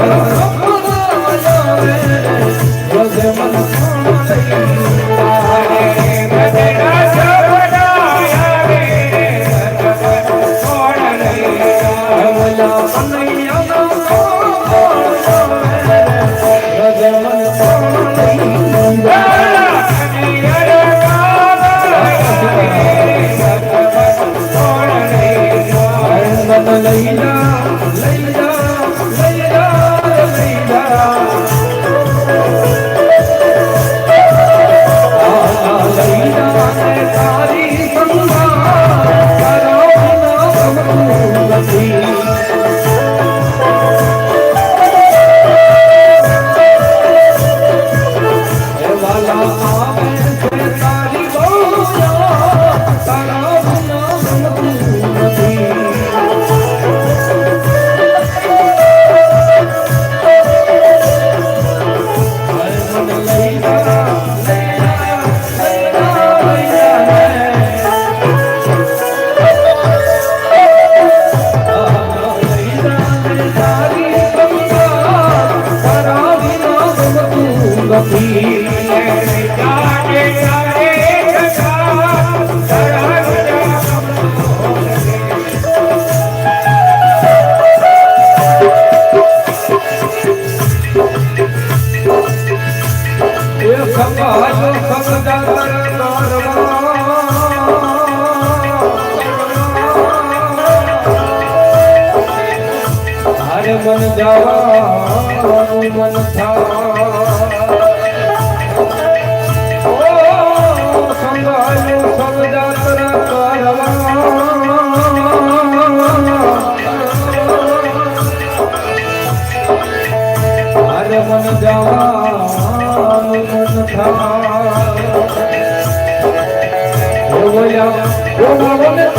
Gracias. ও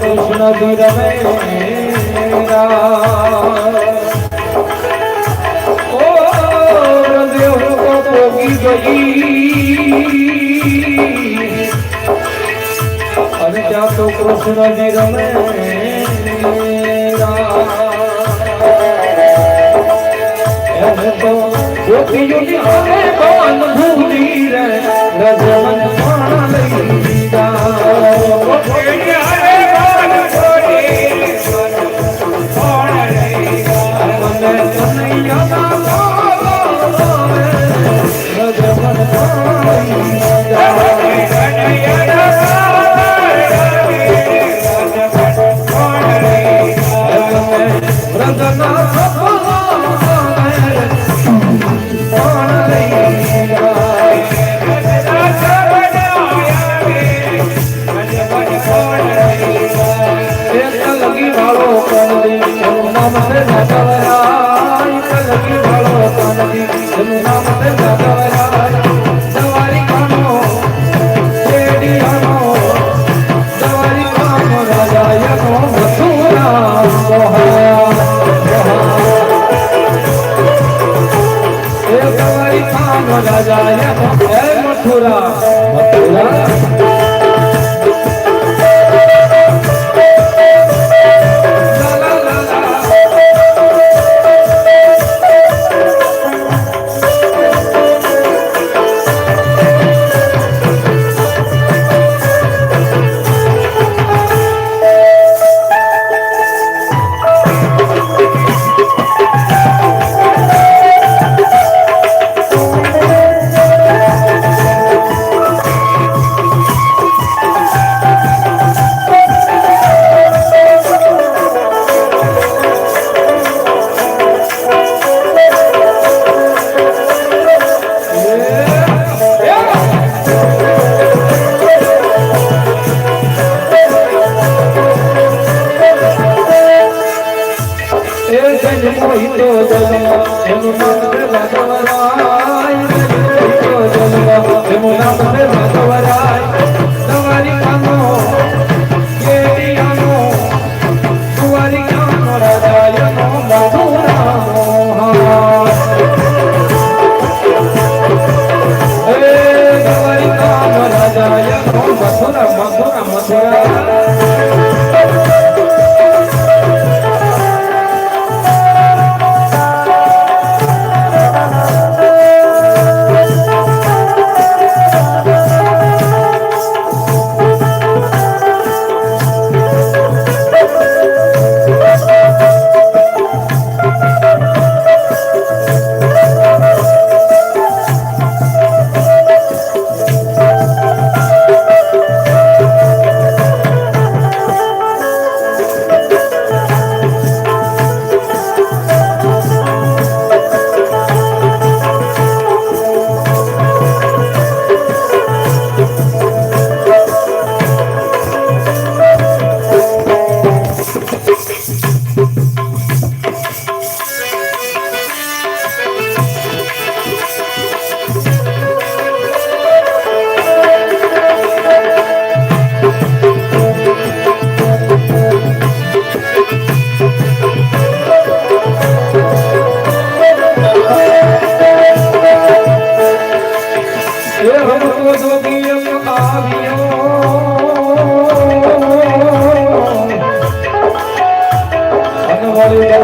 কৃষ্ণ দুরবে ও দেহ কত বিজয়ী আমি যা তো যদি হবে বন্ধু নীর গজমন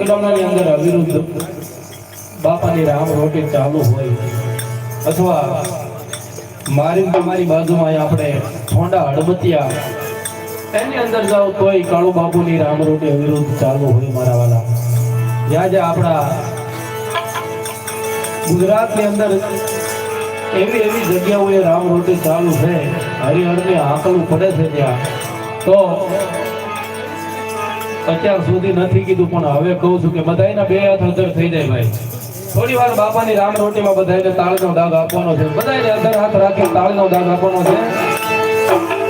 પગલાની અંદર અવિરુદ્ધ બાપાની રામ રોટી ચાલુ હોય અથવા મારી મારી બાજુમાં આપણે ઠોંડા હળબતિયા એની અંદર જાઓ તોય કાળુ બાપુની રામ રોટી અવિરુદ્ધ ચાલુ હોય મારા વાલા. જ્યાં જ્યાં આપણા ગુજરાતની અંદર એવી એવી જગ્યાઓએ રામ રોટી ચાલુ છે, હરિહરને આંકડું પડે છે ત્યાં. તો અત્યાર સુધી નથી કીધું, પણ હવે કહું છું કે બધાયના બે હાથ અધર થઈ જાય ભાઈ. થોડી વાર બાપાની રામ રોટીમાં બધાને તાળનો દાગ આપવાનો છે. બધાને અંદર હાથ રાખી તાળનો દાગ આપવાનો છે.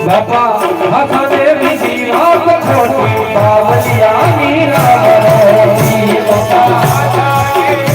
બાપા, હાથ હાથે બીજી રામ ખોટી, બાવલિયાની રામ રોટી. બાપા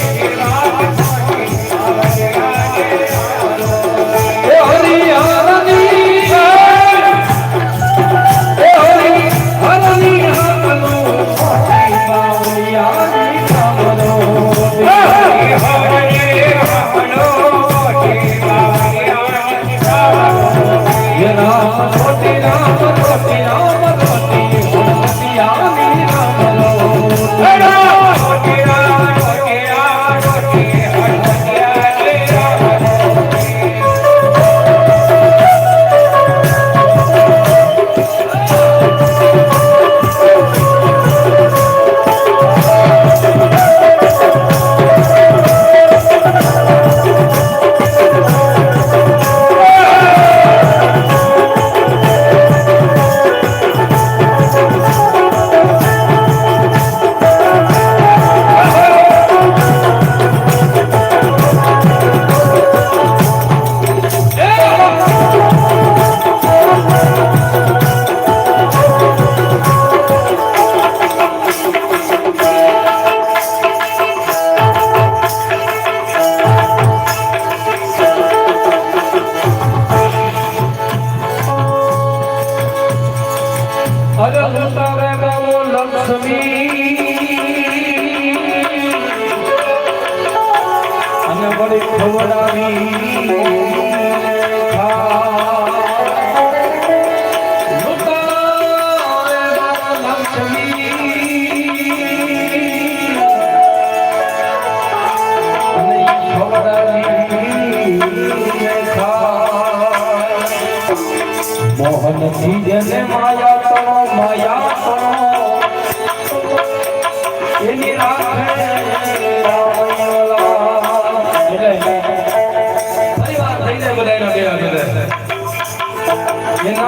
ஏன்னா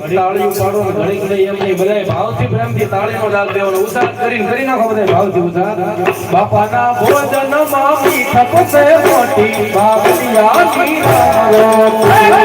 આમ ઘડીક તાળીઓ ઘણી ઘણી એમ નહીં બધાય ભાવથી પ્રેમથી તાળીનો લાગ દેવાનો ઉતાર કરીને કરી નાખો બધાય ભાવથી ઉતાર બાપાના મોટી બાબલિયાની બાપાને